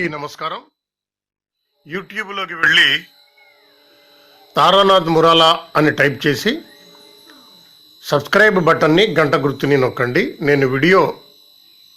అందరికీ నమస్కారం. యూట్యూబ్లోకి వెళ్ళి తారానాథ్ మురాలా అని టైప్ చేసి సబ్స్క్రైబ్ బటన్ని గంట గుర్తుని నొక్కండి. నేను వీడియో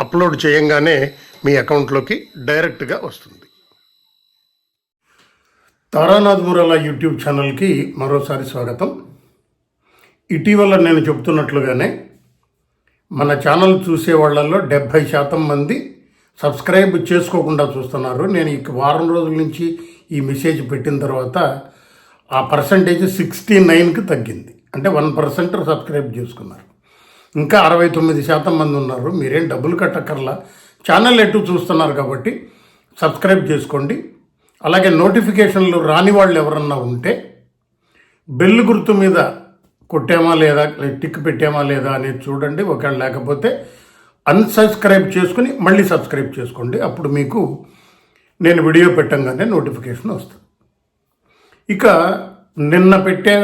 అప్లోడ్ చేయంగానే మీ అకౌంట్లోకి డైరెక్ట్గా వస్తుంది. తారానాథ్ మురాలా యూట్యూబ్ ఛానల్కి మరోసారి స్వాగతం. ఇటీవల నేను చెబుతున్నట్లుగానే మన ఛానల్ చూసే వాళ్ళల్లో డెబ్భై శాతం మంది సబ్స్క్రైబ్ చేసుకోకుండా చూస్తున్నారు. నేను ఈ వారం రోజుల నుంచి ఈ మెసేజ్ పెట్టిన తర్వాత ఆ పర్సంటేజ్ సిక్స్టీ నైన్కి తగ్గింది. అంటే వన్ పర్సెంట్ సబ్స్క్రైబ్ చేసుకున్నారు. ఇంకా అరవై తొమ్మిది శాతం మంది ఉన్నారు. మీరేం డబ్బులు కట్టక్కర్లా. ఛానల్ ఎటు చూస్తున్నారు కాబట్టి సబ్స్క్రైబ్ చేసుకోండి. అలాగే నోటిఫికేషన్లు రాని వాళ్ళు ఎవరన్నా ఉంటే బెల్ గుర్తు మీద కొట్టామా లేదా టిక్ పెట్టామా లేదా అనేది చూడండి. ఒకవేళ లేకపోతే అన్సబ్స్క్రైబ్ చేసుకుని మళ్ళీ సబ్స్క్రైబ్ చేసుకోండి. అప్పుడు మీకు నేను వీడియో పెట్టంగానే నోటిఫికేషన్ వస్తుంది. ఇక నిన్న పెట్టే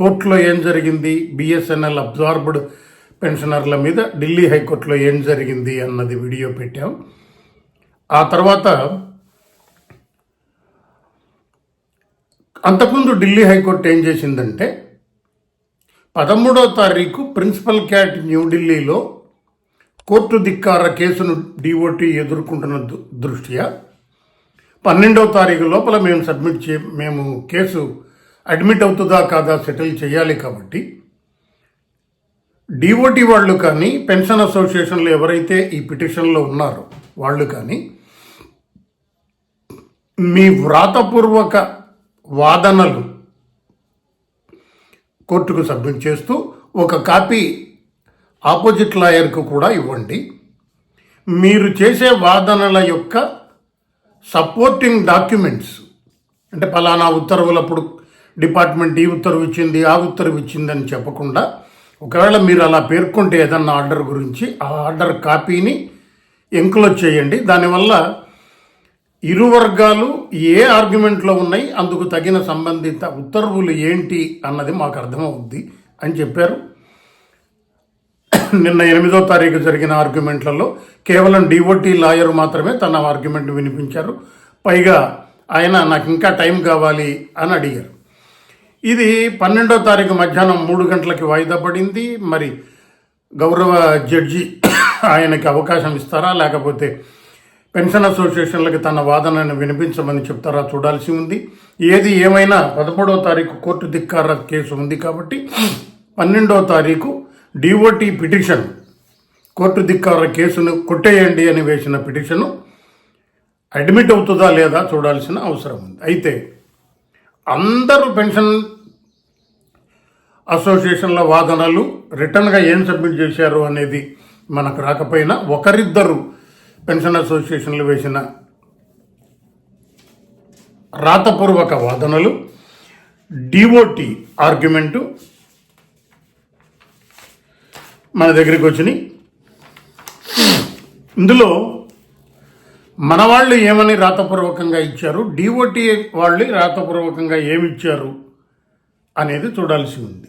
కోర్టులో ఏం జరిగింది? బిఎస్ఎన్ఎల్ అబ్జార్బ్డ్ పెన్షనర్ల మీద ఢిల్లీ హైకోర్టులో ఏం జరిగింది అన్నది వీడియో పెట్టాం. ఆ తర్వాత అంతకుముందు ఢిల్లీ హైకోర్టు ఏం చేసిందంటే పదమూడో తారీఖు ప్రిన్సిపల్ క్యాట్ న్యూఢిల్లీలో కోర్టు ధిక్కార కేసును డిఓటీ ఎదుర్కొంటున్న దు- దృష్ట్యా? పన్నెండవ తారీఖు లోపల మేము సబ్మిట్ చే మేము కేసు అడ్మిట్ అవుతుందా కాదా సెటిల్ చేయాలి కాబట్టి డిఓటి వాళ్ళు కానీ పెన్షన్ అసోసియేషన్లు ఎవరైతే ఈ పిటిషన్లో ఉన్నారో వాళ్ళు కానీ మీ వ్రాతపూర్వక వాదనలు కోర్టుకు సబ్మిట్ చేస్తూ ఒక కాపీ ఆపోజిట్ లాయర్కు కూడా ఇవ్వండి. మీరు చేసే వాదనల యొక్క సపోర్టింగ్ డాక్యుమెంట్స్ అంటే పలానా ఉత్తర్వులప్పుడు డిపార్ట్మెంట్ ఈ ఉత్తర్వు ఇచ్చింది ఆ ఉత్తర్వు ఇచ్చిందని చెప్పకుండా ఒకవేళ మీరు అలా పేర్కొంటే ఏదన్నా ఆర్డర్ గురించి ఆ ఆర్డర్ కాపీని ఎంక్లోజ్ చేయండి. దానివల్ల ఇరు వర్గాలు ఏ ఆర్గ్యుమెంట్లో ఉన్నాయి అందుకు తగిన సంబంధిత ఉత్తర్వులు ఏంటి అన్నది మాకు అర్థమవుద్ది అని చెప్పారు. నిన్న ఎనిమిదో తారీఖు జరిగిన ఆర్గ్యుమెంట్లలో కేవలం డివోటీ లాయర్ మాత్రమే తన ఆర్గ్యుమెంట్ వినిపించారు. పైగా ఆయన నాకు ఇంకా టైం కావాలి అని అడిగారు. ఇది పన్నెండో తారీఖు మధ్యాహ్నం మూడు గంటలకి వాయిదా పడింది. మరి గౌరవ జడ్జి ఆయనకి అవకాశం ఇస్తారా? లేకపోతే పెన్షన్ అసోసియేషన్లకి తన వాదనను వినిపించమని చెప్తారా? చూడాల్సి ఉంది. ఏది ఏమైనా పదమూడవ తారీఖు కోర్టు ధిక్కార కేసు ఉంది కాబట్టి పన్నెండవ తారీఖు డిఓటి పిటిషన్ కోర్టు ధిక్కార కేసును కొట్టేయండి అని వేసిన పిటిషను అడ్మిట్ అవుతుందా లేదా చూడాల్సిన అవసరం ఉంది. అయితే అందరూ పెన్షన్ అసోసియేషన్ల వాదనలు రిటర్న్గా ఏం సబ్మిట్ చేశారు అనేది మనకు రాకపోయినా ఒకరిద్దరు పెన్షన్ అసోసియేషన్లు వేసిన రాతపూర్వక వాదనలు డిఓటి ఆర్గ్యుమెంటు మన దగ్గరికి వచ్చినాయి. ఇందులో మన వాళ్ళు ఏమని రాతపూర్వకంగా ఇచ్చారు? డిఓటి వాళ్ళు రాతపూర్వకంగా ఏమి ఇచ్చారు అనేది చూడాల్సి ఉంది.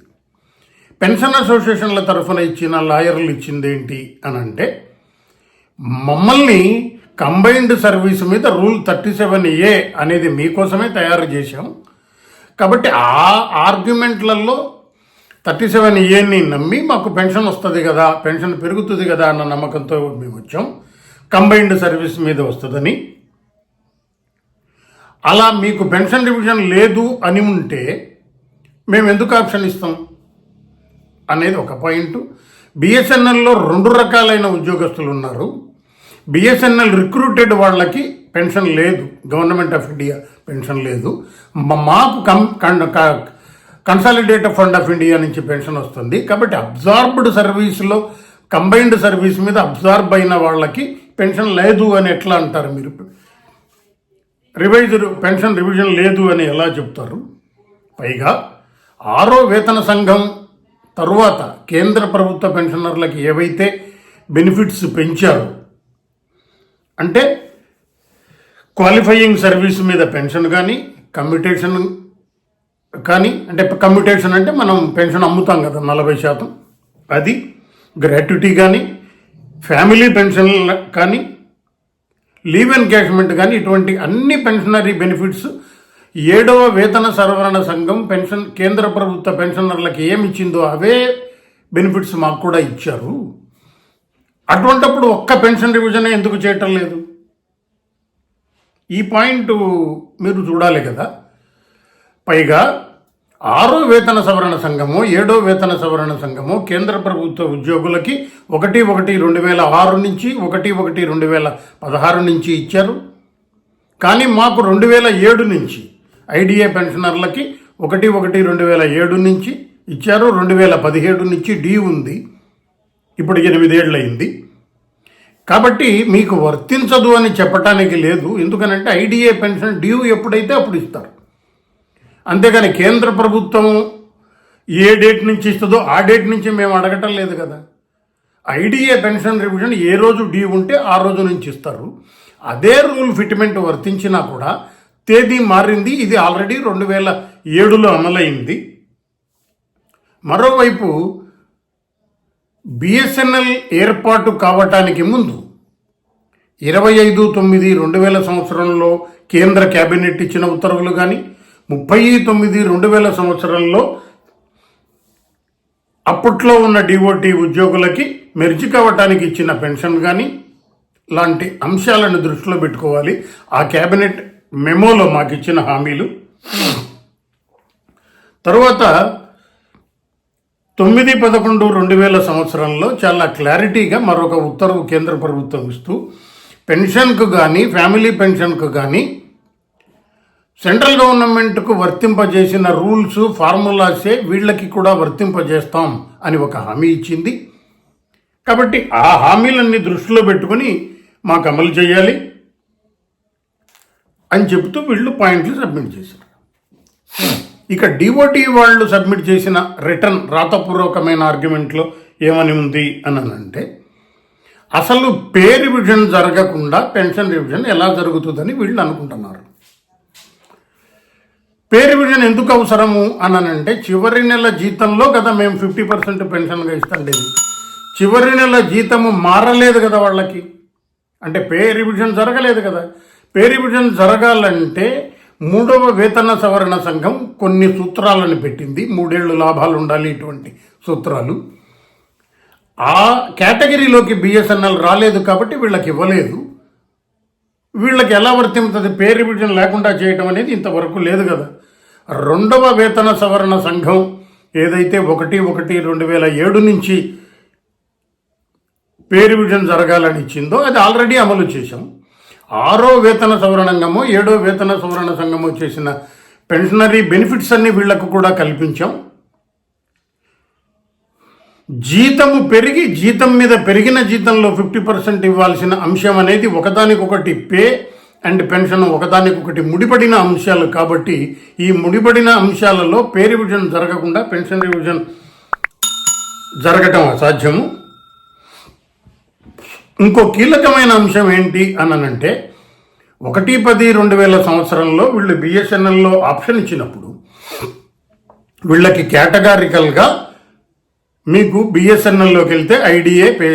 పెన్షన్ అసోసియేషన్ల తరఫున ఇచ్చిన లాయర్లు ఇచ్చింది ఏంటి అని అంటే మమ్మల్ని కంబైన్డ్ సర్వీస్ మీద రూల్ థర్టీ సెవెన్ ఏ అనేది మీకోసమే తయారు చేశాం. కాబట్టి ఆ ఆర్గ్యుమెంట్లలో థర్టీ సెవెన్ ఏని నమ్మి మాకు పెన్షన్ వస్తుంది కదా పెన్షన్ పెరుగుతుంది కదా అన్న నమ్మకంతో మేము వచ్చాం. కంబైన్డ్ సర్వీస్ మీద వస్తుందని. అలా మీకు పెన్షన్ డివిజన్ లేదు అని ఉంటే మేము ఎందుకు ఆప్షన్ ఇస్తాం? అనేది ఒక పాయింట్. బిఎస్ఎన్ఎల్లో రెండు రకాలైన ఉద్యోగస్తులు ఉన్నారు. బిఎస్ఎన్ఎల్ రిక్రూటెడ్ వాళ్ళకి పెన్షన్ లేదు. గవర్నమెంట్ ఆఫ్ ఇండియా పెన్షన్ లేదు. మాకు కం కన్సాలిడేటెడ్ ఫండ్ ఆఫ్ ఇండియా నుంచి పెన్షన్ వస్తుంది. కాబట్టి అబ్జార్బ్డ్ సర్వీస్లో కంబైన్డ్ సర్వీస్ మీద అబ్జార్బ్ అయిన వాళ్ళకి పెన్షన్ లేదు అని ఎట్లా అంటారు మీరు? రివైజ్ పెన్షన్ రివిజన్ లేదు అని ఎలా చెప్తారు? పైగా ఆరో వేతన సంఘం తరువాత కేంద్ర ప్రభుత్వ పెన్షనర్లకి ఏవైతే బెనిఫిట్స్ పెంచారో అంటే క్వాలిఫైయింగ్ సర్వీస్ మీద పెన్షన్ కానీ కమ్యూటేషన్ కానీ అంటే కమ్యూటేషన్ అంటే మనం పెన్షన్ అమ్ముతాం కదా నలభై శాతం. అది గ్రాట్యుటీ కానీ ఫ్యామిలీ పెన్షన్ కానీ లీవ్ ఎన్కాష్మెంట్ కానీ ఇటువంటి అన్ని పెన్షనరీ బెనిఫిట్స్ ఏడవ వేతన సవరణ సంఘం పెన్షన్ కేంద్ర ప్రభుత్వ పెన్షనర్లకు ఏమి ఇచ్చిందో అవే బెనిఫిట్స్ మాకు కూడా ఇచ్చారు. అటువంటప్పుడు ఒక్క పెన్షన్ రివిజన్ ఎందుకు చేయటం లేదు? ఈ పాయింట్ మీరు చూడాలి కదా. పైగా ఆరో వేతన సవరణ సంఘము ఏడో వేతన సవరణ సంఘము కేంద్ర ప్రభుత్వ ఉద్యోగులకి ఒకటి ఒకటి రెండు వేల ఆరు నుంచి ఒకటి ఒకటి రెండు వేల పదహారు నుంచి ఇచ్చారు. కానీ మాకు రెండు వేల ఏడు నుంచి ఐడిఏ పెన్షనర్లకి ఒకటి ఒకటి రెండు వేల ఏడు నుంచి ఇచ్చారు రెండు వేల పదిహేడు నుంచి డి ఉంది. ఇప్పుడు ఎనిమిదేళ్ళు అయింది కాబట్టి మీకు వర్తించదు అని చెప్పటానికి లేదు. ఎందుకనంటే ఐడిఏ పెన్షన్ డ్యూ ఎప్పుడైతే అప్పుడు ఇస్తారు. అంతేగాని కేంద్ర ప్రభుత్వం ఏ డేట్ నుంచి ఇస్తుందో ఆ డేట్ నుంచి మేము అడగటం లేదు కదా. ఐడిఏ పెన్షన్ రివిజన్ ఏ రోజు డ్యూ ఉంటే ఆ రోజు నుంచి ఇస్తారు. అదే రూల్ ఫిట్మెంట్ వర్తించినా కూడా తేదీ మారింది. ఇది ఆల్రెడీ రెండు వేల ఏడులో అమలైంది. మరోవైపు బిఎస్ఎన్ఎల్ ఏర్పాటు కావటానికి ముందు ఇరవై ఐదు తొమ్మిది రెండు వేల సంవత్సరంలో కేంద్ర కేబినెట్ ఇచ్చిన ఉత్తర్వులు కానీ ముప్పై తొమ్మిది రెండు వేల సంవత్సరంలో అప్పట్లో ఉన్న డిఓటి ఉద్యోగులకి మెర్జి కావటానికి ఇచ్చిన పెన్షన్ కానీ లాంటి అంశాలను దృష్టిలో పెట్టుకోవాలి. ఆ కేబినెట్ మెమోలో మాకు ఇచ్చిన హామీలు. తరువాత తొమ్మిది పదకొండు రెండు వేల సంవత్సరంలో చాలా క్లారిటీగా మరొక ఉత్తర్వు కేంద్ర ప్రభుత్వం ఇస్తూ పెన్షన్కు కానీ ఫ్యామిలీ పెన్షన్కు కానీ సెంట్రల్ గవర్నమెంట్కు వర్తింపజేసిన రూల్స్ ఫార్ములాసే వీళ్ళకి కూడా వర్తింపజేస్తాం అని ఒక హామీ ఇచ్చింది. కాబట్టి ఆ హామీలన్నీ దృష్టిలో పెట్టుకుని మాకు అమలు చేయాలి అని చెబుతూ వీళ్ళు పాయింట్లు సబ్మిట్ చేశారు. ఇక డిఓటీ వాళ్ళు సబ్మిట్ చేసిన రిటర్న్ రాతపూర్వకమైన ఆర్గ్యుమెంట్లో ఏమని ఉంది అని అంటే అసలు పే రివిజన్ జరగకుండా పెన్షన్ రివిజన్ ఎలా జరుగుతుందని వీళ్ళు అనుకుంటున్నారు. పే రివిజన్ ఎందుకు అవసరము అని అంటే చివరి నెల జీతంలో కదా మేము ఫిఫ్టీ పర్సెంట్ పెన్షన్గా ఇస్తుండేది చివరి నెల జీతము మారలేదు కదా వాళ్ళకి. అంటే పే రివిజన్ జరగలేదు కదా. పే రివిజన్ జరగాలంటే మూడవ వేతన సవరణ సంఘం కొన్ని సూత్రాలను పెట్టింది. మూడేళ్ళు లాభాలు ఉండాలి ఇటువంటి సూత్రాలు. ఆ కేటగిరీలోకి బిఎస్ఎన్ఎల్ రాలేదు కాబట్టి వీళ్ళకి ఇవ్వలేదు. వీళ్ళకి ఎలా వర్తింపుతుంది పే రివిజన్ లేకుండా చేయటం అనేది ఇంతవరకు లేదు కదా. రెండవ వేతన సవరణ సంఘం ఏదైతే ఒకటి ఒకటి రెండు వేల ఏడు నుంచి పే రివిజన్ జరగాలని ఇచ్చిందో అది ఆల్రెడీ అమలు చేశాం. ఆరో వేతన సవరణంగము ఏడో వేతన సవరణ సంఘము చేసిన పెన్షనరీ బెనిఫిట్స్ అన్ని వీళ్ళకు కూడా కల్పించాం. జీతము పెరిగి జీతం మీద పెరిగిన జీతంలో ఫిఫ్టీ పర్సెంట్ ఇవ్వాల్సిన అంశం అనేది ఒకదానికొకటి పే అండ్ పెన్షన్ ఒకదానికొకటి ముడిపడిన అంశాలు కాబట్టి ఈ ముడిపడిన అంశాలలో పే రివిజన్ జరగకుండా పెన్షన్ రివిజన్ జరగటం అసాధ్యము. ఇంకో కీలకమైన అంశం ఏంటి అనంటే ఒకటి పది రెండు వేల సంవత్సరంలో వీళ్ళు బిఎస్ఎన్ఎల్లో ఆప్షన్ ఇచ్చినప్పుడు వీళ్ళకి కేటగారికల్గా మీకు బిఎస్ఎన్ఎల్లోకి వెళ్తే ఐడిఏ పే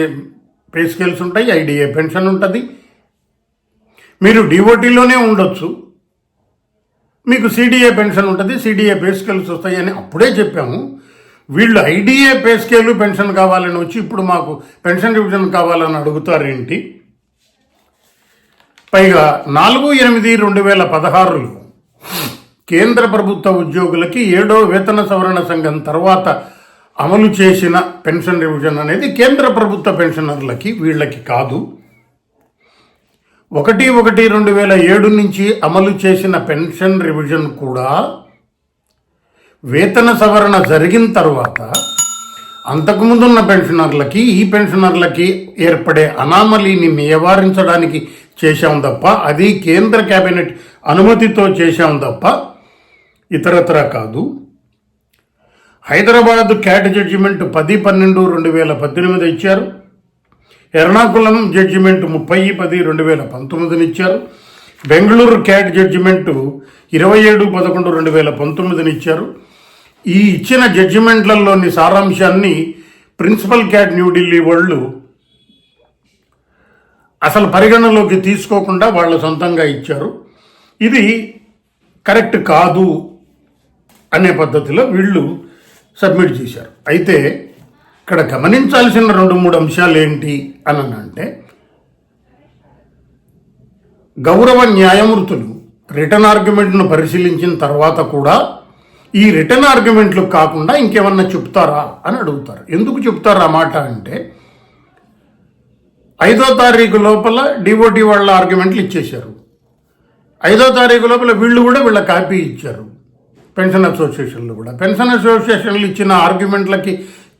పే స్కేల్స్ ఉంటాయి ఐడిఏ పెన్షన్ ఉంటుంది. మీరు డిఓటీలోనే ఉండొచ్చు. మీకు సిడిఏ పెన్షన్ ఉంటుంది సిడిఏ పే స్కేల్స్ వస్తాయి అని అప్పుడే చెప్పాము. వీళ్ళు ఐడిఏ పే స్కేలు పెన్షన్ కావాలని వచ్చి ఇప్పుడు మాకు పెన్షన్ డివిజన్ కావాలని అడుగుతారేంటి? పైగా నాలుగు ఎనిమిది రెండు వేల పదహారులో కేంద్ర ప్రభుత్వ ఉద్యోగులకి ఏడో వేతన సవరణ సంఘం తర్వాత అమలు చేసిన పెన్షన్ రివిజన్ అనేది కేంద్ర ప్రభుత్వ పెన్షనర్లకి వీళ్ళకి కాదు. ఒకటి ఒకటి రెండు వేల ఏడు నుంచి అమలు చేసిన పెన్షన్ రివిజన్ కూడా వేతన సవరణ జరిగిన తర్వాత అంతకుముందున్న పెన్షనర్లకి ఈ పెన్షనర్లకి ఏర్పడే అనామలీని నివారించడానికి చేశాం తప్ప అది కేంద్ర కేబినెట్ అనుమతితో చేశాం తప్ప ఇతరత్ర కాదు. హైదరాబాద్ క్యాట్ జడ్జిమెంట్ పది పన్నెండు రెండు వేల పద్దెనిమిది ఇచ్చారు. ఎర్నాకుళం జడ్జిమెంట్ ముప్పై పది రెండు వేల పంతొమ్మిదిని ఇచ్చారు. బెంగళూరు క్యాట్ జడ్జిమెంటు ఇరవై ఏడు పదకొండు రెండు వేల పంతొమ్మిదిని ఇచ్చారు. ఈ ఇచ్చిన జడ్జిమెంట్లలోని సారాంశాన్ని ప్రిన్సిపల్ క్యాట్ న్యూఢిల్లీ వాళ్ళు అసలు పరిగణలోకి తీసుకోకుండా వాళ్ళు సొంతంగా ఇచ్చారు. ఇది కరెక్ట్ కాదు అనే పద్ధతిలో వీళ్ళు సబ్మిట్ చేశారు. అయితే ఇక్కడ గమనించాల్సిన రెండు మూడు అంశాలు ఏంటి అని అంటే గౌరవ న్యాయమూర్తులు రిటర్న్ ఆర్గ్యుమెంట్ను పరిశీలించిన తర్వాత కూడా ఈ రిటర్న్ ఆర్గ్యుమెంట్లు కాకుండా ఇంకేమన్నా చెప్తారా అని అడుగుతారు. ఎందుకు చెప్తారు ఆ మాట అంటే ఐదో తారీఖు లోపల డివోటీ వాళ్ళ ఆర్గ్యుమెంట్లు ఇచ్చేశారు. ఐదో తారీఖు లోపల వీళ్ళు కూడా వీళ్ళ కాపీ ఇచ్చారు. పెన్షన్ అసోసియేషన్లు కూడా. పెన్షన్ అసోసియేషన్లు ఇచ్చిన ఆర్గ్యుమెంట్లకి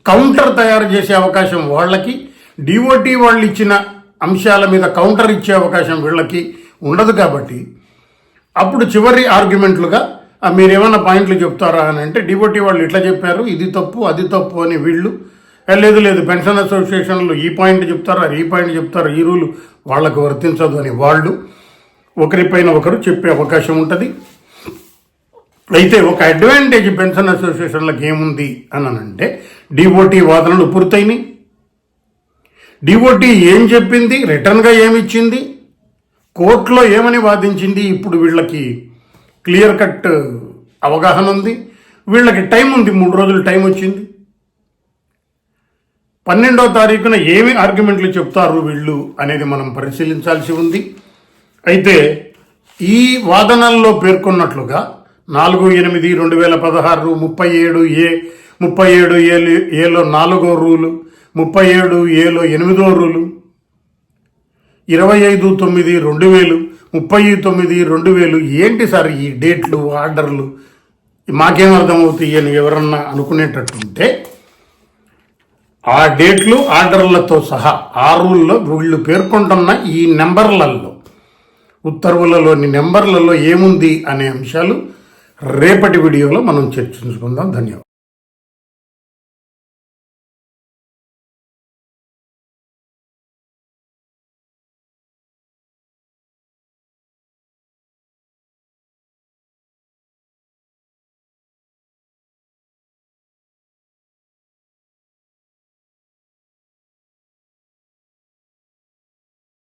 కౌంటర్ తయారు చేసే అవకాశం వాళ్ళకి డిఓటీ వాళ్ళు ఇచ్చిన అంశాల మీద కౌంటర్ ఇచ్చే అవకాశం వీళ్ళకి ఉండదు కాబట్టి అప్పుడు చివరి ఆర్గ్యుమెంట్లుగా "ఆ, మీరేమన్నా పాయింట్లు చెప్తారా అని అంటే డిఓటీ వాళ్ళు ఇట్లా చెప్పారు ఇది తప్పు అది తప్పు అని వీళ్ళు లేదు లేదు పెన్షన్ అసోసియేషన్లు ఈ పాయింట్ చెప్తారు ఈ పాయింట్ చెప్తారు ఈ రూలు వాళ్ళకు వర్తించదు అని వాళ్ళు ఒకరిపైన ఒకరు చెప్పే అవకాశం ఉంటుంది. అయితే ఒక అడ్వాంటేజ్ పెన్షన్ అసోసియేషన్లకు ఏముంది అని డిఓటీ డిఓటి వాదనలు పూర్తయినాయి. డిఓటి ఏం చెప్పింది? రిటర్న్గా ఏమిచ్చింది? కోర్టులో ఏమని వాదించింది? ఇప్పుడు వీళ్ళకి క్లియర్ కట్ అవగాహన ఉంది. వీళ్ళకి టైం ఉంది మూడు రోజులు టైం వచ్చింది. పన్నెండో తారీఖున ఏమి ఆర్గ్యుమెంట్లు చెప్తారు వీళ్ళు అనేది మనం పరిశీలించాల్సి ఉంది. అయితే ఈ వాదనల్లో పేర్కొన్నట్లుగా నాలుగు ఎనిమిది రెండు వేల పదహారు ముప్పై ఏడు ఏ ముప్పై ఏడు ఏలు ఏలో నాలుగో రూలు ముప్పై ఏడు ఏలో ఎనిమిదో రూలు ఇరవై ఐదు తొమ్మిది రెండు వేలు ముప్పై తొమ్మిది రెండు వేలు. ఏంటి సార్ ఈ డేట్లు ఆర్డర్లు? మాకేం అర్థమవుతాయి అని ఎవరన్నా అనుకునేటట్టుంటే ఆ డేట్లు ఆర్డర్లతో సహా ఆ రూల్లో వీళ్ళు పేర్కొంటున్న ఈ నెంబర్లలో ఉత్తర్వులలోని నెంబర్లలో ఏముంది అనే అంశాలు రేపటి వీడియోలో మనం చర్చించుకుందాం. ధన్యవాదాలు.